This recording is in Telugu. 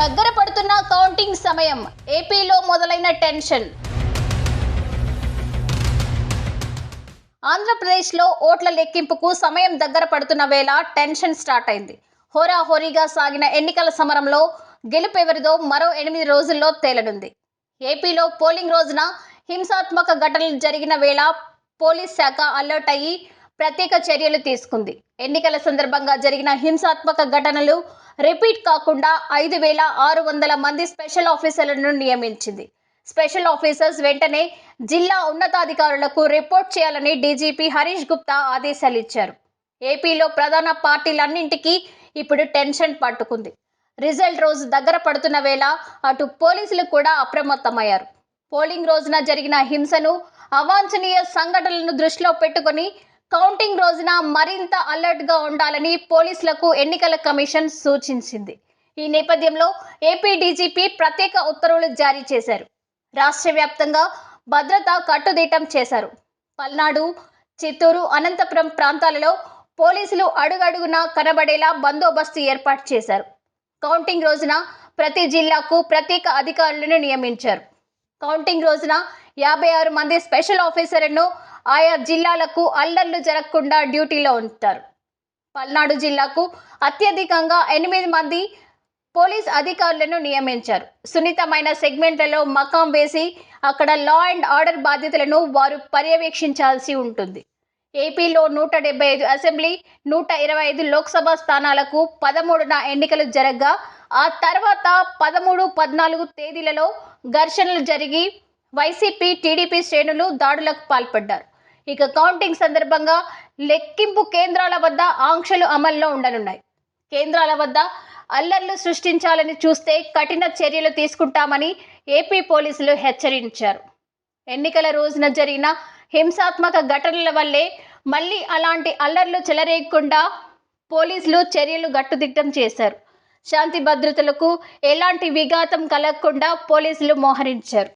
దగ్గర పడుతున్న కౌంటింగ్ సమయం. ఏపీలో మొదలైన టెన్షన్. ఆంధ్రప్రదేశ్లో ఓట్ల లెక్కింపుకు సమయం దగ్గర పడుతున్న వేళ టెన్షన్ స్టార్ట్ అయింది. హోరాహోరీగా సాగిన ఎన్నికల సమరంలో గెలుపెవరిదో మరో ఎనిమిది రోజుల్లో తేలనుంది. ఏపీలో పోలింగ్ రోజున హింసాత్మక ఘటనలు జరిగిన వేళ పోలీస్ శాఖ అలర్ట్ అయ్యి ప్రత్యేక చర్యలు తీసుకుంది. ఎన్నికల సందర్భంగా జరిగిన హింసాత్మక ఘటనలు రిపీట్ కాకుండా ఐదు వేల ఆరు వందల మంది స్పెషల్ ఆఫీసర్లను నియమించింది. స్పెషల్ ఆఫీసర్స్ వెంటనే జిల్లా ఉన్నతాధికారులకు రిపోర్ట్ చేయాలని డీజీపీ హరీష్ గుప్తా ఆదేశాలు ఇచ్చారు ఏపీలో ప్రధాన పార్టీలన్నింటికీ ఇప్పుడు టెన్షన్ పట్టుకుంది. రిజల్ట్ రోజు దగ్గర పడుతున్న వేళ అటు పోలీసులు కూడా అప్రమత్తమయ్యారు. పోలింగ్ రోజున జరిగిన హింసను అవాంఛనీయ సంఘటనలను దృష్టిలో పెట్టుకొని కౌంటింగ్ రోజున మరింత అలర్ట్గా ఉండాలని పోలీసులకు ఎన్నికల కమిషన్ సూచించింది. ఈ నేపథ్యంలో ఏపీ డీజీపీ ప్రత్యేక ఉత్తర్వులు జారీ చేశారు. రాష్ట్ర వ్యాప్తంగా భద్రత కట్టుదిట్టం చేశారు. పల్నాడు చిత్తూరు అనంతపురం ప్రాంతాలలో పోలీసులు అడుగడుగున కనబడేలా బందోబస్తు ఏర్పాటు చేశారు. కౌంటింగ్ రోజున ప్రతి జిల్లాకు ప్రత్యేక అధికారులను నియమించారు. కౌంటింగ్ రోజున యాభై ఆరు మంది స్పెషల్ ఆఫీసర్లను ఆయా జిల్లాలకు అల్లర్లు జరగకుండా డ్యూటీలో ఉంటారు. పల్నాడు జిల్లాకు అత్యధికంగా ఎనిమిది మంది పోలీస్ అధికారులను నియమించారు. సున్నితమైన సెగ్మెంట్లలో మకాం వేసి అక్కడ లా అండ్ ఆర్డర్ బాధ్యతలను వారు పర్యవేక్షించాల్సి ఉంటుంది. ఏపీలో నూట డెబ్బై ఐదు అసెంబ్లీ నూట ఇరవై ఐదు లోక్సభ స్థానాలకు పదమూడున ఎన్నికలు జరగగా ఆ తర్వాత పదమూడు పద్నాలుగు తేదీలలో ఘర్షణలు జరిగి వైసీపీ టీడీపీ శ్రేణులు దాడులకు పాల్పడ్డారు. ఇక కౌంటింగ్ సందర్భంగా లెక్కింపు కేంద్రాల వద్ద ఆంక్షలు అమల్లో ఉండనున్నాయి. కేంద్రాల వద్ద అల్లర్లు సృష్టించాలని చూస్తే కఠిన చర్యలు తీసుకుంటామని ఏపీ పోలీసులు హెచ్చరించారు. ఎన్నికల రోజున జరిగిన హింసాత్మక ఘటనల వల్లే మళ్ళీ అలాంటి అల్లర్లు చెలరేయకుండా పోలీసులు చర్యలు గట్టుదిట్టం చేశారు. శాంతి భద్రతలకు ఎలాంటి విఘాతం కలగకుండా పోలీసులు మోహరించారు.